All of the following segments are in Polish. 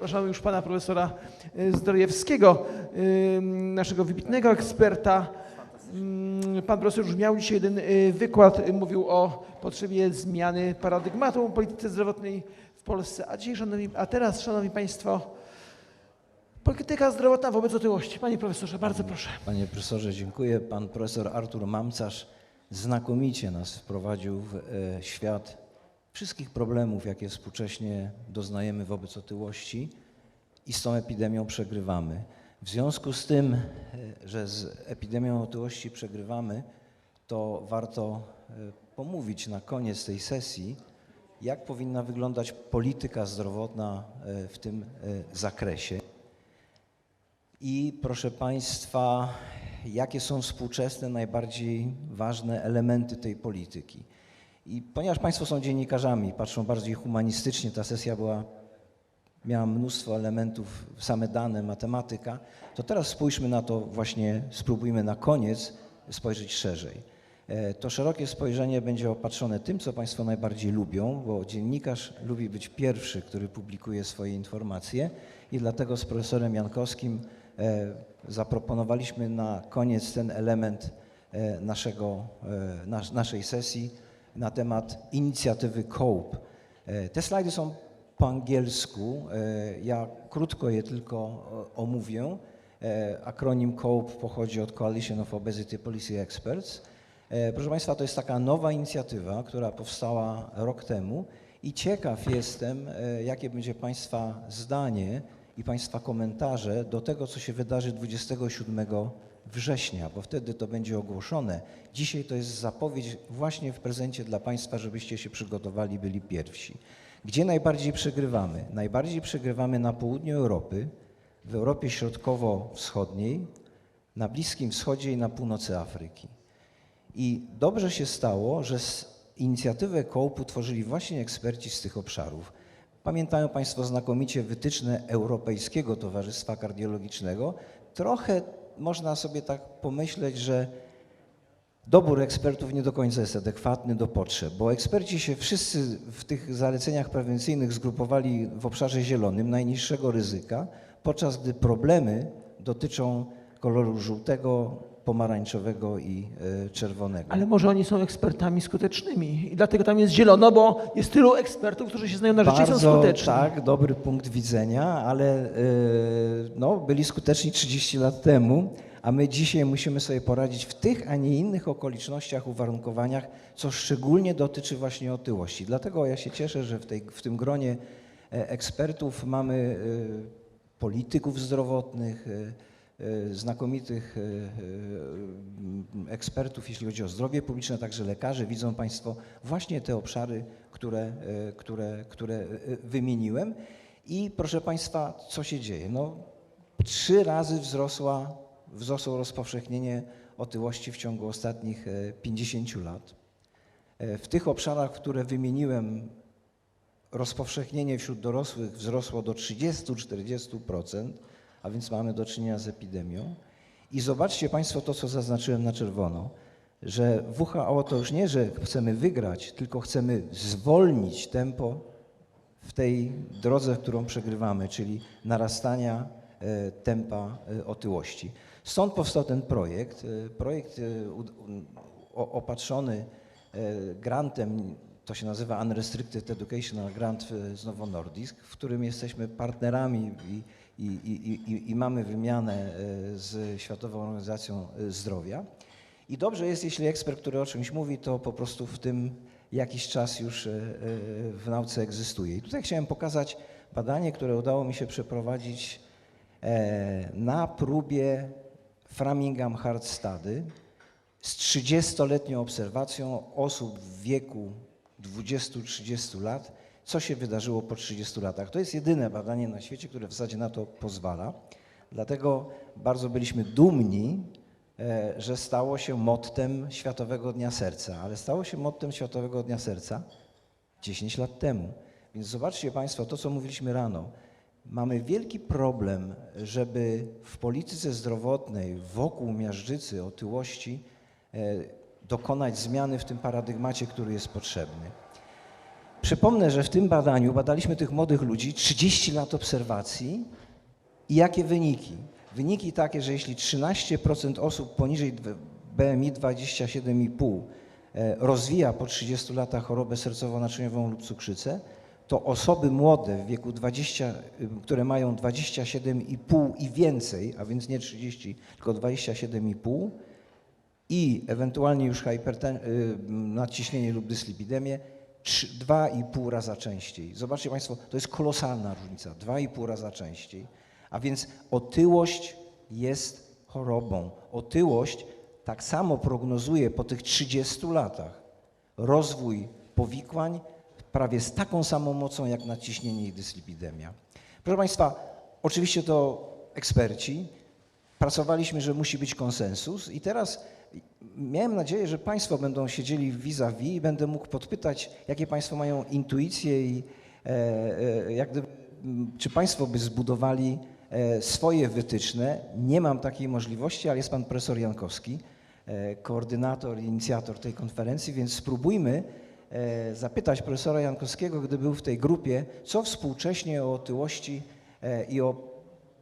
Zapraszamy już pana profesora y, Zdrojewskiego, y, naszego wybitnego eksperta. Mm, Pan profesor już miał dzisiaj jeden y, wykład, mówił o potrzebie zmiany paradygmatu polityce zdrowotnej w Polsce. A, dzisiaj, szanowni, a teraz, szanowni państwo, polityka zdrowotna wobec otyłości. Panie profesorze, bardzo proszę. Panie profesorze, dziękuję. Pan profesor Artur Mamcarz znakomicie nas wprowadził w świat wszystkich problemów, jakie współcześnie doznajemy wobec otyłości i z tą epidemią przegrywamy. W związku z tym, e, że z epidemią otyłości przegrywamy, to warto e, pomówić na koniec tej sesji, jak powinna wyglądać polityka zdrowotna e, w tym zakresie. I proszę Państwa, jakie są współczesne, najbardziej ważne elementy tej polityki? I ponieważ Państwo są dziennikarzami, patrzą bardziej humanistycznie, ta sesja była, miała mnóstwo elementów, same dane, matematyka, to teraz spójrzmy na to właśnie, spróbujmy na koniec spojrzeć szerzej. E, To szerokie spojrzenie będzie opatrzone tym, co Państwo najbardziej lubią, bo dziennikarz lubi być pierwszy, który publikuje swoje informacje i dlatego z profesorem Jankowskim e, zaproponowaliśmy na koniec ten element e, naszego, nas, naszej sesji na temat inicjatywy COPE. E, Te slajdy są po angielsku, e, ja krótko je tylko e, omówię. Akronim COPE pochodzi od Coalition of Obesity Policy Experts. Proszę Państwa, to jest taka nowa inicjatywa, która powstała rok temu i ciekaw jestem, jakie będzie Państwa zdanie i Państwa komentarze do tego, co się wydarzy 27 września, bo wtedy to będzie ogłoszone. Dzisiaj to jest zapowiedź właśnie w prezencie dla Państwa, żebyście się przygotowali, byli pierwsi. Gdzie najbardziej przegrywamy? Najbardziej przegrywamy na południu Europy, w Europie Środkowo-Wschodniej, na Bliskim Wschodzie i na północy Afryki. I dobrze się stało, że inicjatywę COPE tworzyli właśnie eksperci z tych obszarów. Pamiętają Państwo znakomicie wytyczne Europejskiego Towarzystwa Kardiologicznego. Trochę można sobie tak pomyśleć, że dobór ekspertów nie do końca jest adekwatny do potrzeb, bo eksperci się wszyscy w tych zaleceniach prewencyjnych zgrupowali w obszarze zielonym, najniższego ryzyka, podczas gdy problemy dotyczą koloru żółtego, pomarańczowego i e, czerwonego. Ale może oni są ekspertami skutecznymi i dlatego tam jest zielono, bo jest tylu ekspertów, którzy się znają na rzeczy i są Bardzo, skuteczni. tak, dobry punkt widzenia, ale e, no, byli skuteczni 30 lat temu, a my dzisiaj musimy sobie poradzić w tych, a nie innych okolicznościach, uwarunkowaniach, co szczególnie dotyczy właśnie otyłości. Dlatego ja się cieszę, że w, tej, w tym gronie e, ekspertów mamy polityków zdrowotnych, znakomitych e, e, ekspertów, jeśli chodzi o zdrowie publiczne, także lekarzy. Widzą Państwo właśnie te obszary, które, e, które, które e, wymieniłem. I proszę Państwa, co się dzieje? No, trzy razy wzrosła, wzrosło rozpowszechnienie otyłości w ciągu ostatnich e, 50 lat. E, W tych obszarach, które wymieniłem, rozpowszechnienie wśród dorosłych wzrosło do 30-40%, a więc mamy do czynienia z epidemią. I zobaczcie Państwo to, co zaznaczyłem na czerwono, że WHO to już nie, że chcemy wygrać, tylko chcemy zwolnić tempo w tej drodze, którą przegrywamy, czyli narastania e, tempa e, otyłości. Stąd powstał ten projekt. E, Projekt opatrzony grantem, to się nazywa Unrestricted Educational Grant z Novo Nordisk, w którym jesteśmy partnerami i, i, i, i, mamy wymianę e, z Światową Organizacją e, Zdrowia. I dobrze jest, jeśli ekspert, który o czymś mówi, to po prostu w tym jakiś czas już e, w nauce egzystuje. I tutaj chciałem pokazać badanie, które udało mi się przeprowadzić na próbie Framingham Heart Study z 30-letnią obserwacją osób w wieku 20-30 lat, co się wydarzyło po 30 latach. To jest jedyne badanie na świecie, które w zasadzie na to pozwala. Dlatego bardzo byliśmy dumni, e, że stało się mottem Światowego Dnia Serca, ale stało się mottem Światowego Dnia Serca 10 lat temu. Więc zobaczcie Państwo to, co mówiliśmy rano. Mamy wielki problem, żeby w polityce zdrowotnej wokół miażdżycy, otyłości e, dokonać zmiany w tym paradygmacie, który jest potrzebny. Przypomnę, że w tym badaniu badaliśmy tych młodych ludzi, 30 lat obserwacji i jakie wyniki? Wyniki takie, że jeśli 13% osób poniżej BMI 27,5 e, rozwija po 30 latach chorobę sercowo-naczyniową lub cukrzycę, to osoby młode w wieku 20, y, które mają 27,5 i więcej, a więc nie 30, tylko 27,5 i ewentualnie już y, nadciśnienie lub dyslipidemię, trzy- 2,5 raza częściej. Zobaczcie Państwo, to jest kolosalna różnica, 2,5 raza częściej. A więc otyłość jest chorobą. Otyłość tak samo prognozuje po tych 30 latach rozwój powikłań prawie z taką samą mocą jak nadciśnienie i dyslipidemia. Proszę Państwa, oczywiście to eksperci, pracowaliśmy, że musi być konsensus i teraz miałem nadzieję, że Państwo będą siedzieli vis-a-vis i będę mógł podpytać, jakie Państwo mają intuicje i e, e, jak gdyby, czy Państwo by zbudowali e, swoje wytyczne. Nie mam takiej możliwości, ale jest Pan Profesor Jankowski, koordynator inicjator tej konferencji, więc spróbujmy zapytać profesora Jankowskiego, gdy był w tej grupie, co współcześnie o otyłości i o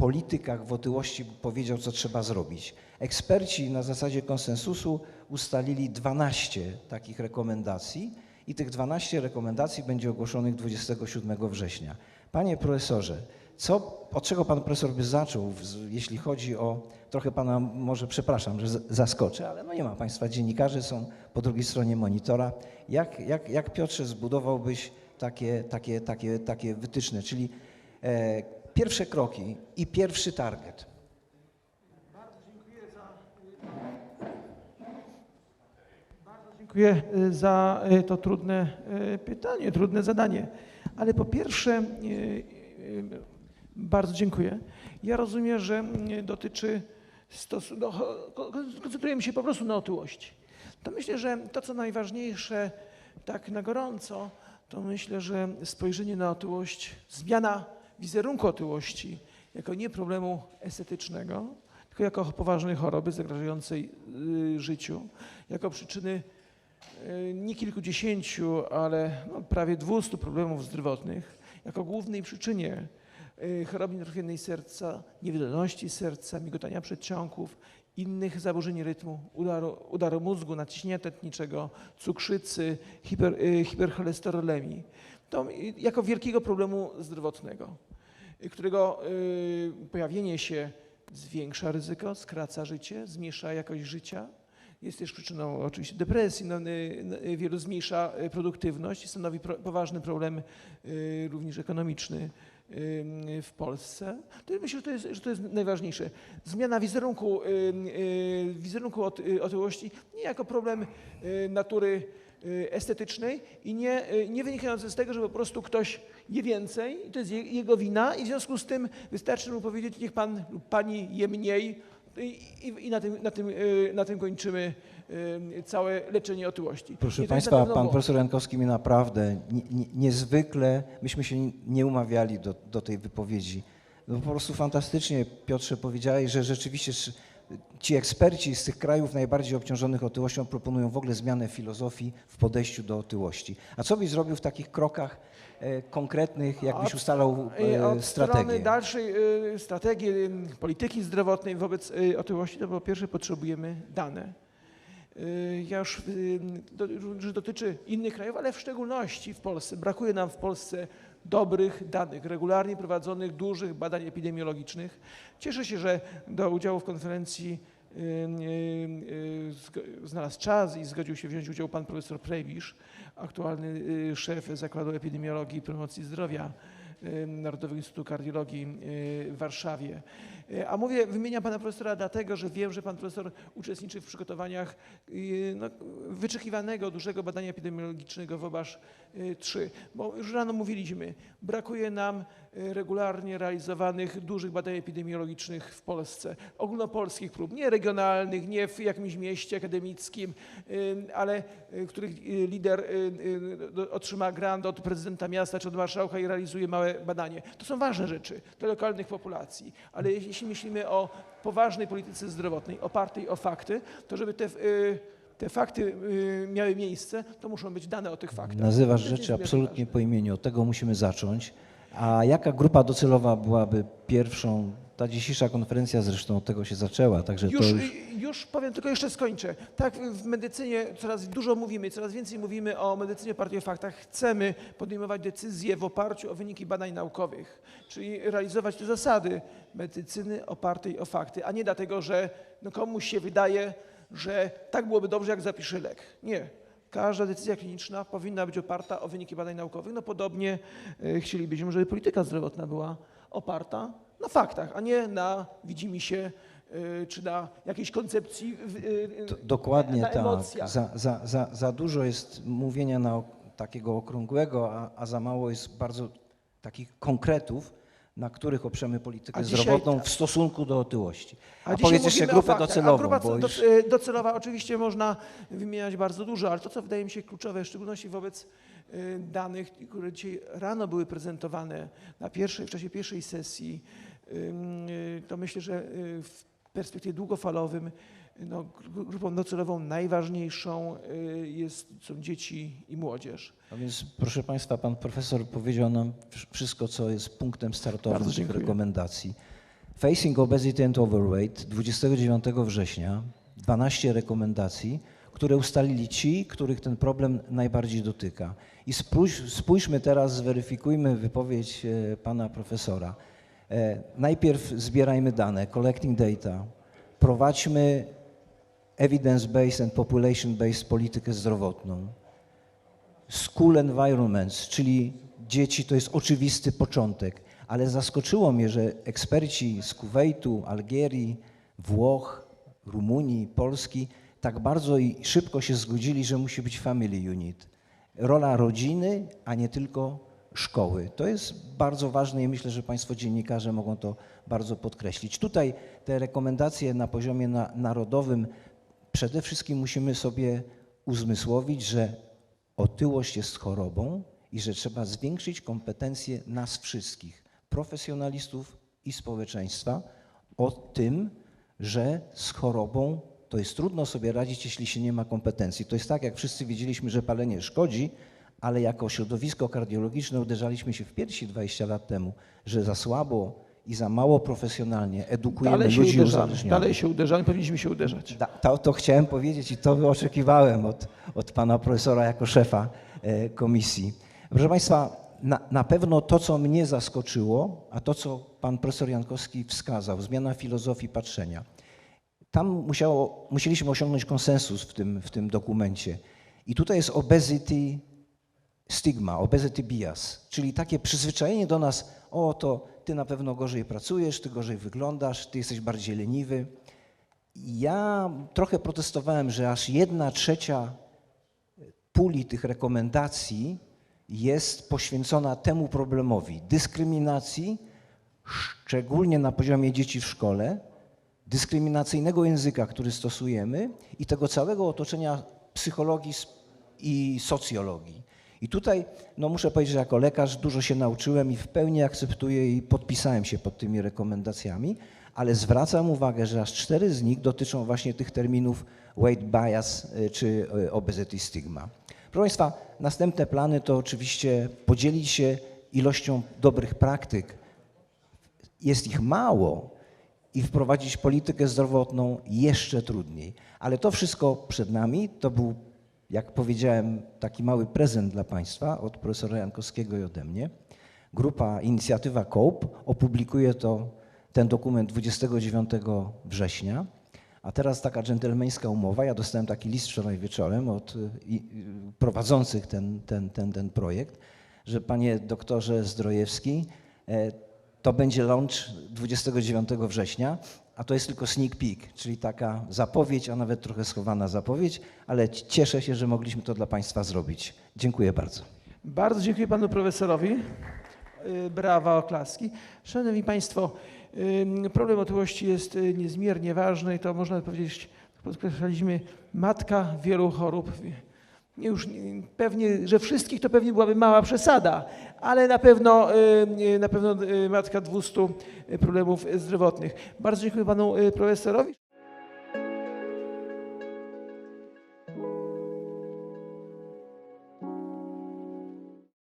politykach w otyłości powiedział, co trzeba zrobić. Eksperci na zasadzie konsensusu ustalili 12 takich rekomendacji i tych 12 rekomendacji będzie ogłoszonych 27 września. Panie profesorze, co, od czego pan profesor by zaczął, jeśli chodzi o, trochę pana może przepraszam, że zaskoczę, ale no nie ma państwa dziennikarzy, są po drugiej stronie monitora. Jak, jak, jak Piotrze zbudowałbyś takie, takie, takie, takie wytyczne, czyli e, pierwsze kroki i pierwszy target? Dziękuję y, za y, to trudne y, pytanie, trudne zadanie. Ale po pierwsze, y, y, bardzo dziękuję. Ja rozumiem, że y, dotyczy stosu- no, koncentrujemy się po prostu na otyłości. To myślę, że to, co najważniejsze, tak na gorąco, to myślę, że spojrzenie na otyłość, zmiana wizerunku otyłości jako nie problemu estetycznego, tylko jako poważnej choroby zagrażającej y, życiu, jako przyczyny y, nie kilkudziesięciu, ale no, prawie 200 problemów zdrowotnych, jako głównej przyczynie y, choroby nietrofionej serca, niewydolności serca, migotania przedsionków, innych zaburzeń rytmu, udaru, udaru mózgu, nadciśnienia tętniczego, cukrzycy, hiper, hipercholesterolemii. To jako wielkiego problemu zdrowotnego, y, którego y, pojawienie się zwiększa ryzyko, skraca życie, zmniejsza jakość życia, jest też przyczyną oczywiście depresji, no, y, y, wielu zmniejsza produktywność i stanowi poważny problem również ekonomiczny w Polsce. To myślę, że to, jest, że to jest najważniejsze. Zmiana wizerunku, wizerunku ot- otyłości nie jako problem natury estetycznej i nie, y, nie wynikający z tego, że po prostu ktoś je więcej i to jest je- jego wina i w związku z tym wystarczy mu powiedzieć, niech pan lub pani je mniej i, i, i na, tym, na, tym, y, na tym kończymy y, całe leczenie otyłości. Proszę Państwa, pan błąd. profesor Jankowski mi naprawdę nie, nie, niezwykle, myśmy się nie umawiali do, do tej wypowiedzi. No po prostu fantastycznie, Piotrze, powiedziałeś, że rzeczywiście ci eksperci z tych krajów najbardziej obciążonych otyłością proponują w ogóle zmianę filozofii w podejściu do otyłości. A co byś zrobił w takich krokach e, konkretnych, jakbyś Od- ustalał e, Od strategię? dalszej y, strategii polityki zdrowotnej wobec otyłości, to po pierwsze potrzebujemy dane. Ja już, dotyczy innych krajów, ale w szczególności w Polsce. Brakuje nam w Polsce dobrych danych, regularnie prowadzonych dużych badań epidemiologicznych. Cieszę się, że do udziału w konferencji znalazł czas i zgodził się wziąć udział pan profesor Prebisz, aktualny y, szef Zakładu Epidemiologii i Promocji Zdrowia Narodowego Instytutu Kardiologii y, w Warszawie. Y, A mówię, wymieniam pana profesora dlatego, że wiem, że pan profesor uczestniczy w przygotowaniach y, no, wyczekiwanego dużego badania epidemiologicznego WOBASZ 3. Bo już rano mówiliśmy, brakuje nam regularnie realizowanych dużych badań epidemiologicznych w Polsce. Ogólnopolskich prób, nie regionalnych, nie w jakimś mieście akademickim, y, ale y, których y, lider y, y, otrzyma grant od prezydenta miasta czy od marszałka i realizuje małe badanie. To są ważne rzeczy dla lokalnych populacji, ale jeśli myślimy o poważnej polityce zdrowotnej opartej o fakty, to żeby te y, te fakty y, miały miejsce, to muszą być dane o tych faktach. Nazywasz rzeczy absolutnie po imieniu, od tego musimy zacząć. A jaka grupa docelowa byłaby pierwszą? Ta dzisiejsza konferencja zresztą od tego się zaczęła, także to Już, już... y, już powiem, tylko jeszcze skończę. Tak w medycynie coraz dużo mówimy, coraz więcej mówimy o medycynie opartej o faktach. Chcemy podejmować decyzje w oparciu o wyniki badań naukowych, czyli realizować te zasady medycyny opartej o fakty, a nie dlatego, że no komuś się wydaje, że tak byłoby dobrze, jak zapisze lek. Nie. Każda decyzja kliniczna powinna być oparta o wyniki badań naukowych. No podobnie y, chcielibyśmy, żeby polityka zdrowotna była oparta na faktach, a nie na widzimisię y, czy na jakiejś koncepcji. y, To, dokładnie na tak. emocjach. Za, za, za, za dużo jest mówienia na takiego okrągłego, a, a za mało jest bardzo takich konkretów, na których oprzemy politykę A dzisiaj zdrowotną w stosunku do otyłości. A, dzisiaj powiedz jeszcze grupę docelową, A grupa bo już... y, docelowa oczywiście można wymieniać bardzo dużo, ale to, co wydaje mi się kluczowe, w szczególności wobec y, danych, które dzisiaj rano były prezentowane na pierwszej, w czasie pierwszej sesji, y, to myślę, że w perspektywie długofalowym no, gru- grupą docelową najważniejszą y, jest, są dzieci i młodzież. No więc proszę Państwa, Pan Profesor powiedział nam wsz- wszystko, co jest punktem startowym tych dziękuję. rekomendacji. Facing Obesity and Overweight 29 września 12 rekomendacji, które ustalili ci, których ten problem najbardziej dotyka. I spójrz, spójrzmy teraz, zweryfikujmy wypowiedź e, Pana Profesora. E, Najpierw zbierajmy dane, collecting data, prowadźmy evidence-based and population-based politykę zdrowotną. School environments, czyli dzieci, to jest oczywisty początek, ale zaskoczyło mnie, że eksperci z Kuwejtu, Algierii, Włoch, Rumunii, Polski tak bardzo i szybko się zgodzili, że musi być family unit. Rola rodziny, a nie tylko szkoły. To jest bardzo ważne i myślę, że Państwo dziennikarze mogą to bardzo podkreślić. Tutaj te rekomendacje na poziomie na, narodowym przede wszystkim musimy sobie uzmysłowić, że otyłość jest chorobą i że trzeba zwiększyć kompetencje nas wszystkich, profesjonalistów i społeczeństwa, o tym, że z chorobą to jest trudno sobie radzić, jeśli się nie ma kompetencji. To jest tak, jak wszyscy wiedzieliśmy, że palenie szkodzi, ale jako środowisko kardiologiczne uderzaliśmy się w piersi 20 lat temu, że za słabo i za mało profesjonalnie edukujemy Dalej ludzi uderzamy, uzależnionych. dalej się uderzamy, powinniśmy się uderzać. Da, to, to chciałem powiedzieć i to oczekiwałem od, od pana profesora jako szefa e, komisji. Proszę Państwa, na, na pewno to, co mnie zaskoczyło, a to, co pan profesor Jankowski wskazał, zmiana filozofii patrzenia. Tam musiało, musieliśmy osiągnąć konsensus w tym, w tym dokumencie. I tutaj jest obesity stigma, obesity bias, czyli takie przyzwyczajenie do nas, o to ty na pewno gorzej pracujesz, ty gorzej wyglądasz, ty jesteś bardziej leniwy. Ja trochę protestowałem, że aż jedna trzecia puli tych rekomendacji jest poświęcona temu problemowi dyskryminacji, szczególnie na poziomie dzieci w szkole, dyskryminacyjnego języka, który stosujemy i tego całego otoczenia psychologii i socjologii. I tutaj, no muszę powiedzieć, że jako lekarz dużo się nauczyłem i w pełni akceptuję i podpisałem się pod tymi rekomendacjami, ale zwracam uwagę, że aż cztery z nich dotyczą właśnie tych terminów weight bias y, czy y, obesity stigma. Proszę Państwa, następne plany to oczywiście podzielić się ilością dobrych praktyk. Jest ich mało i wprowadzić politykę zdrowotną jeszcze trudniej. Ale to wszystko przed nami. To był, jak powiedziałem, taki mały prezent dla Państwa od profesora Jankowskiego i ode mnie. Grupa Inicjatywa COPE opublikuje to, ten dokument 29 września. A teraz taka dżentelmeńska umowa. Ja dostałem taki list wczoraj wieczorem od y, y, prowadzących ten, ten, ten, ten projekt, że panie doktorze Zdrojewski, e, to będzie launch 29 września, a to jest tylko sneak peek, czyli taka zapowiedź, a nawet trochę schowana zapowiedź, ale cieszę się, że mogliśmy to dla Państwa zrobić. Dziękuję bardzo. Bardzo dziękuję panu profesorowi. Y, Brawa, oklaski. Szanowni Państwo, ym, problem otyłości jest y, niezmiernie ważny i to można powiedzieć, podkreślaliśmy, matka wielu chorób. Już nie- pewnie, że wszystkich to pewnie byłaby mała przesada, ale na pewno, y, na pewno y, matka 200 problemów zdrowotnych. Bardzo dziękuję panu y, profesorowi.